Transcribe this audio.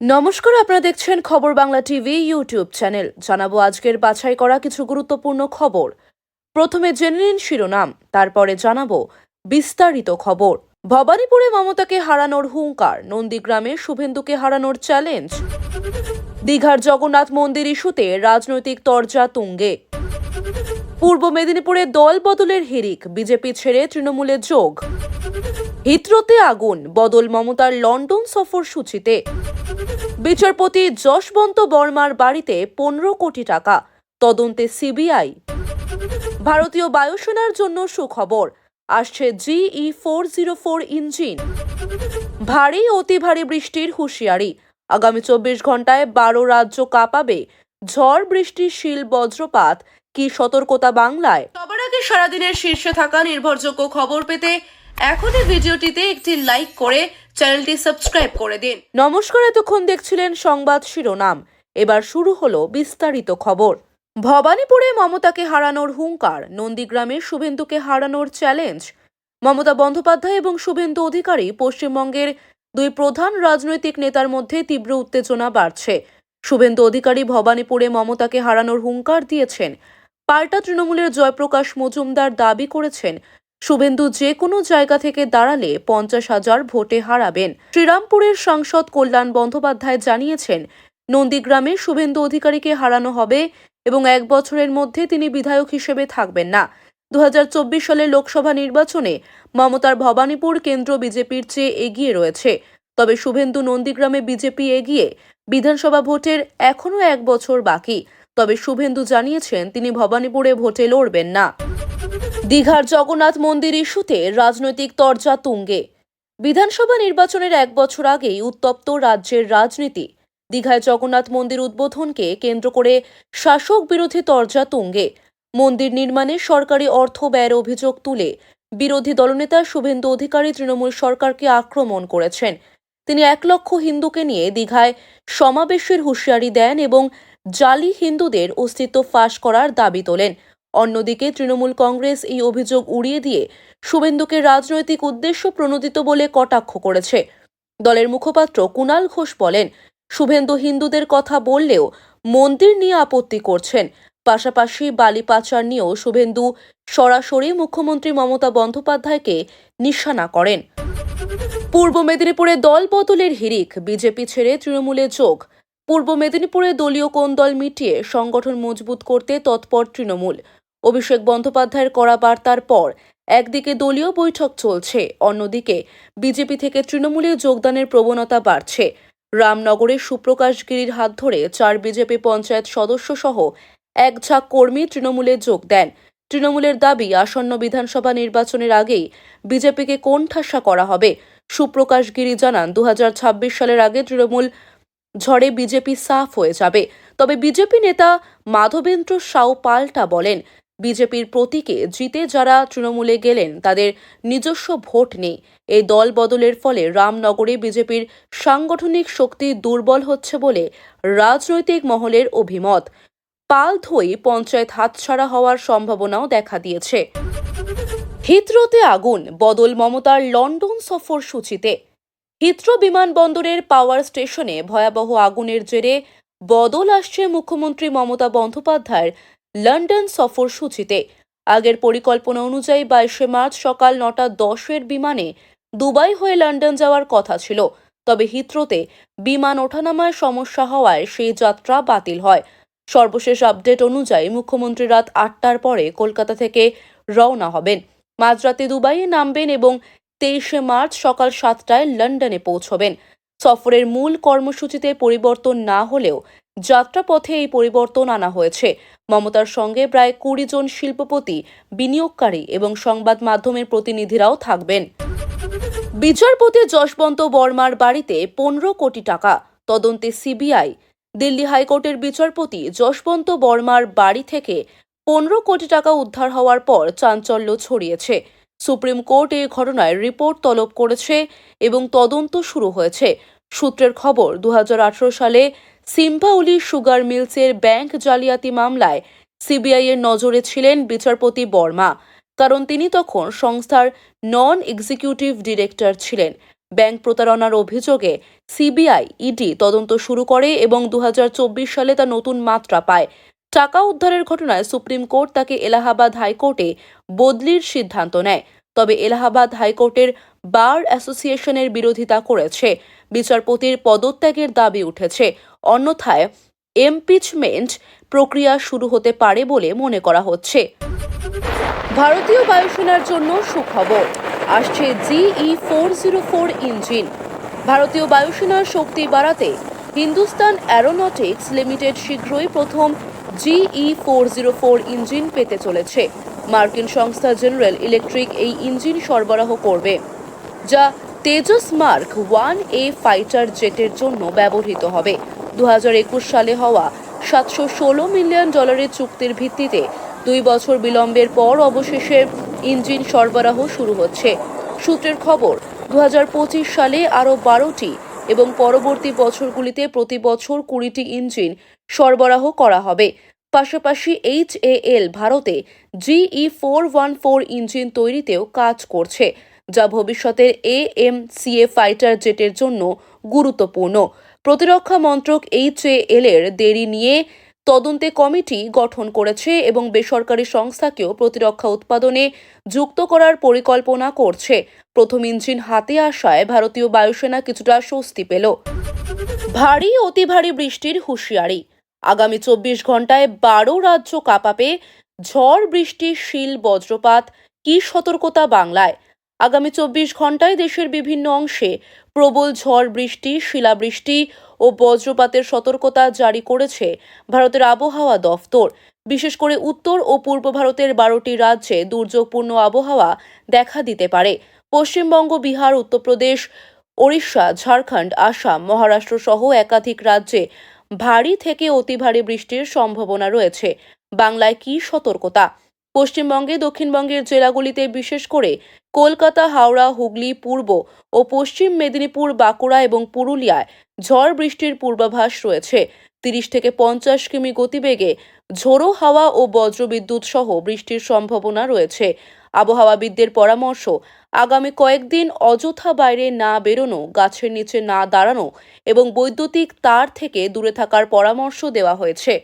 নমস্কার, আপনারা দেখছেন খবর বাংলা টিভি ইউটিউব চ্যানেল। জানাব আজকের বাছাই করা কিছু গুরুত্বপূর্ণ খবর। প্রথমে জেনে নিন শিরোনাম, তারপরে জানাব বিস্তারিত খবর। ভবানীপুরে মমতাকে হারানোর হুঙ্কার, নন্দীগ্রামে শুভেন্দুকে হারানোর চ্যালেঞ্জ। দীঘার জগন্নাথ মন্দির ইস্যুতে রাজনৈতিক তরজা তুঙ্গে। পূর্ব মেদিনীপুরে দল বদলের হিরিক, বিজেপি ছেড়ে তৃণমূলে যোগ। হিত্রোতে আগুন, বদল মমতার লন্ডন সফর সূচিতে। বিচারপতি যশবন্ত বর্মার বাড়িতে পনেরো কোটি টাকা, তদন্তে সিবিআই। ভারতীয় বায়ুসেনার জন্য সুখবর, আসছে GE four zero four engine. ভারী, অতি ভারী বৃষ্টির হুঁশিয়ারি, আগামী চব্বিশ ঘন্টায় বারো রাজ্য কাঁপাবে, ঝড় বৃষ্টি শিল বজ্রপাত, কি সতর্কতা বাংলায়? সবার আগে সারাদিনের শীর্ষে থাকা নির্ভরযোগ্য খবর পেতে এখনই ভিডিওটিতে একটি লাইক করে চ্যানেলটি সাবস্ক্রাইব করে দিন। নমস্কার, এতক্ষণ দেখছিলেন সংবাদ শিরোনাম। এবার শুরু হলো বিস্তারিত খবর। ভবানীপুরে মমতাকে হারানোর হুঙ্কার, নন্দীগ্রামে শুভেন্দুকে হারানোর চ্যালেঞ্জ। মমতা বন্দ্যোপাধ্যায় এবং শুভেন্দু অধিকারী পশ্চিমবঙ্গের দুই প্রধান রাজনৈতিক নেতার মধ্যে তীব্র উত্তেজনা বাড়ছে। শুভেন্দু অধিকারী ভবানীপুরে মমতাকে হারানোর হুঙ্কার দিয়েছেন। পাল্টা তৃণমূলের জয়প্রকাশ মজুমদার দাবি করেছেন শুভেন্দু যে কোনো জায়গা থেকে দাঁড়ালে পঞ্চাশ হাজার ভোটে হারাবেন। শ্রীরামপুরের সাংসদ কল্যাণ বন্দ্যোপাধ্যায় জানিয়েছেন, নন্দীগ্রামে শুভেন্দু অধিকারীকে হারানো হবে এবং এক বছরের মধ্যে তিনি বিধায়ক হিসেবে থাকবেন না। দু সালের লোকসভা নির্বাচনে মমতার ভবানীপুর কেন্দ্র বিজেপির চেয়ে এগিয়ে রয়েছে। তবে শুভেন্দু নন্দীগ্রামে বিজেপি এগিয়ে বিধানসভা ভোটের এখনও এক বছর বাকি। তবে শুভেন্দু জানিয়েছেন, তিনি ভবানীপুরে ভোটে লড়বেন না। দীঘার জগন্নাথ মন্দির ইস্যুতে রাজনৈতিক তরজা তুঙ্গে। বিধানসভা নির্বাচনের এক বছর আগেই উত্তপ্ত রাজ্যের রাজনীতি। দীঘায় জগন্নাথ মন্দির উদ্বোধনকে কেন্দ্র করে শাসক বিরোধী তরজা তুঙ্গে। মন্দির নির্মাণে সরকারি অর্থ ব্যয়ের অভিযোগ তুলে বিরোধী দলনেতা শুভেন্দু অধিকারী তৃণমূল সরকারকে আক্রমণ করেছেন। তিনি এক লক্ষ হিন্দুকে নিয়ে দীঘায় সমাবেশের হুঁশিয়ারি দেন এবং জালি হিন্দুদের অস্তিত্ব ফাঁস করার দাবি তোলেন। অন্যদিকে তৃণমূল কংগ্রেস এই অভিযোগ উড়িয়ে দিয়ে শুভেন্দুকে রাজনৈতিক উদ্দেশ্য প্রণোদিত বলে কটাক্ষ করেছে। দলের মুখপাত্র কুণাল ঘোষ বলেন, শুভেন্দু হিন্দুদের কথা বললেও মন্দির নিয়ে আপত্তি করছেন। পাশাপাশি বালি পাচার নিয়েও শুভেন্দু সরাসরি মুখ্যমন্ত্রী মমতা বন্দ্যোপাধ্যায়কে নিশানা করেন। পূর্ব মেদিনীপুরে দল বদলের হিরিক বিজেপি ছেড়ে তৃণমূলে যোগ পূর্ব মেদিনীপুরে দলীয় কোন্দল মিটিয়ে সংগঠন মজবুত করতে তৎপর তৃণমূল? অভিষেক বন্দ্যোপাধ্যায়ের করা বার্তার পর একদিকে দলীয় বৈঠক চলছে, অন্যদিকে বিজেপি থেকে তৃণমূলে যোগদানের প্রবণতা বাড়ছে। রামনগরে সুপ্রকাশ গিরির হাত ধরে চার বিজেপি পঞ্চায়েত সদস্য সহ এক ঝাঁক কর্মী তৃণমূলে যোগ দেন। তৃণমূলের দাবি, আসন্ন বিধানসভা নির্বাচনের আগেই বিজেপিকে কোণঠাসা করা হবে। সুপ্রকাশ গিরি জানান দু হাজার ছাব্বিশ সালের আগে তৃণমূল ঝড়ে বিজেপি সাফ হয়ে যাবে। তবে বিজেপি নেতা মাধবেন্দ্র সাউ পাল্টা বলেন, বিজেপির প্রতীকে জিতে যারা তৃণমূলে গেলেন, তাদের নিজস্ব ভোট নেই। এই দল বদলের ফলে রামনগরে বিজেপির সাংগঠনিক শক্তি দুর্বল হচ্ছে বলে রাজনৈতিক মহলের অভিমত। পাল ধই পঞ্চায়েত হাতছাড়া হওয়ার সম্ভাবনাও দেখা দিয়েছে। হিথ্রোতে আগুন, বদল মমতার লন্ডন সফর সূচিতে। হিথ্রো বিমানবন্দরের পাওয়ার স্টেশনে ভয়াবহ আগুনের জেরে বদল আসছে মুখ্যমন্ত্রী মমতা বন্দ্যোপাধ্যায়ের লন্ডন সফর সূচিতে। আগের পরিকল্পনা অনুযায়ী বাইশে মার্চ সকাল নটা দশের বিমানে দুবাই হয়ে লন্ডন যাওয়ার কথা ছিল। তবে হিথ্রোতে বিমান ওঠানামায় সমস্যা হওয়ায় সেই যাত্রা বাতিল হয়। সর্বশেষ আপডেট অনুযায়ী মুখ্যমন্ত্রী রাত আটটার পরে কলকাতা থেকে রওনা হবেন। মাঝরাতে দুবাইয়ে নামবেন এবং তেইশে মার্চ সকাল সাতটায় লন্ডনে পৌঁছবেন। সফরের মূল কর্মসূচিতে পরিবর্তন না হলেও যাত্রাপথে এই পরিবর্তন আনা হয়েছে। মমতার সঙ্গে প্রায় কুড়ি জন শিল্পপতি, বিনিয়োগকারী এবং সংবাদ মাধ্যমের প্রতিনিধিরাও থাকবেন। বিচারপতি যশবন্ত বর্মার বাড়িতে পনেরো কোটি টাকা, তদন্তে সিবিআই। দিল্লি হাইকোর্টের বিচারপতি যশবন্ত বর্মার বাড়ি থেকে পনেরো কোটি টাকা উদ্ধার হওয়ার পর চাঞ্চল্য ছড়িয়েছে। সুপ্রিম কোর্ট এই ঘটনায় রিপোর্ট তলব করেছে এবং তদন্ত শুরু হয়েছে। সূত্রের খবর, দুহাজার আঠারো সালে সিম্পাউলি সুগার মিলসের ব্যাংক জালিয়াতি মামলায় সিবিআই এর নজরে ছিলেন বিচারপতি বর্মা, কারণ তিনি তখন সংস্থার নন এক্সিকিউটিভ ডিরেক্টর ছিলেন। ব্যাংক প্রতারণার অভিযোগে সিবিআই, ইডি তদন্ত শুরু করে এবং দু হাজার চব্বিশ সালে তা নতুন মাত্রা পায়। টাকা উদ্ধারের ঘটনায় সুপ্রিম কোর্ট তাকে এলাহাবাদ হাইকোর্টে বদলির সিদ্ধান্ত নেয়। তবে এলাহাবাদ হাইকোর্টের বার অ্যাসোসিয়েশনের বিরোধিতা করেছে। বিচারপতির পদত্যাগের দাবি উঠেছে। অন্যথায় এমপিচমেন্ট প্রক্রিয়া শুরু হতে পারে বলে মনে করা হচ্ছে। ভারতীয় বায়ুসেনার জন্য সুখবর, আসছে GE four zero four engine. ভারতীয় বায়ুসেনার শক্তি বাড়াতে হিন্দুস্তান অ্যারোনটিক্স লিমিটেড শীঘ্রই প্রথম GE four zero four engine পেতে চলেছে। মার্কিন সংস্থা জেনারেল ইলেকট্রিক এই ইঞ্জিন সরবরাহ করবে, যা Tejas mark one A fighter জেটের জন্য ব্যবহৃত হবে। দু হাজার একুশ সালে হওয়া সাতশো ষোলো মিলিয়ন ডলারের চুক্তির ভিত্তিতে দুই বছর বিলম্বের পর অবশেষে ইঞ্জিন সরবরাহ শুরু হচ্ছে। সূত্রের খবর দু হাজার পঁচিশ সালে আরও বারোটি এবং পরবর্তী বছরগুলিতে প্রতি বছর কুড়িটি ইঞ্জিন সরবরাহ করা হবে। পাশাপাশি এইচ এল ভারতে GE four one four engine তৈরিতেও কাজ করছে, যা ভবিষ্যতের এ এম ফাইটার জেটের জন্য গুরুত্বপূর্ণ। প্রতিরক্ষা মন্ত্রক এইচ এল এর দেরি নিয়ে তদন্তে কমিটি গঠন করেছে এবং বেসরকারি সংস্থাকেও প্রতিরক্ষা উৎপাদনে যুক্ত করার পরিকল্পনা করছে। প্রথম ইঞ্জিন হাতে আসায় ভারতীয় বায়ুসেনা কিছুটা স্বস্তি পেল। ভারী, অতি ভারী বৃষ্টির হুঁশিয়ারি। আগামী চব্বিশ ঘন্টায় বারো রাজ্য কাঁপাবে। ঝড়, বৃষ্টি, শিল, বজ্রপাত, কি সতর্কতা বাংলায়? আগামী চব্বিশ ঘন্টায় দেশের বিভিন্ন অংশে প্রবল ঝড়, বৃষ্টি, শিলাবৃষ্টি ও বজ্রপাতের সতর্কতা জারি করেছে ভারতের আবহাওয়া দফতর। বিশেষ করে উত্তর ও পূর্ব ভারতের বারোটি রাজ্যে দুর্যোগপূর্ণ আবহাওয়া দেখা দিতে পারে। পশ্চিমবঙ্গ, বিহার, উত্তরপ্রদেশ, ওড়িশা, ঝাড়খণ্ড, আসাম, মহারাষ্ট্র সহ একাধিক রাজ্যে ভারী থেকে অতি ভারী বৃষ্টির সম্ভাবনা রয়েছে। বাংলায় কি সতর্কতা? পশ্চিমবঙ্গে, দক্ষিণবঙ্গের জেলাগুলিতে বিশেষ করে কলকাতা, হাওড়া, হুগলি, পূর্ব ও পশ্চিম মেদিনীপুর, বাঁকুড়া এবং পুরুলিয়ায় ঝড় বৃষ্টির পূর্বাভাস রয়েছে। তিরিশ থেকে পঞ্চাশ কিমি গতিবেগে ঝোড়ো হাওয়া ও বজ্রবিদ্যুৎ সহ বৃষ্টির সম্ভাবনা রয়েছে। আবহাওয়াবিদদের পরামর্শ, আগামী কয়েকদিন অযথা বাইরে না বেরোনো, গাছের নিচে না দাঁড়ানো এবং বৈদ্যুতিক তার থেকে দূরে থাকার পরামর্শ দেওয়া হয়েছে।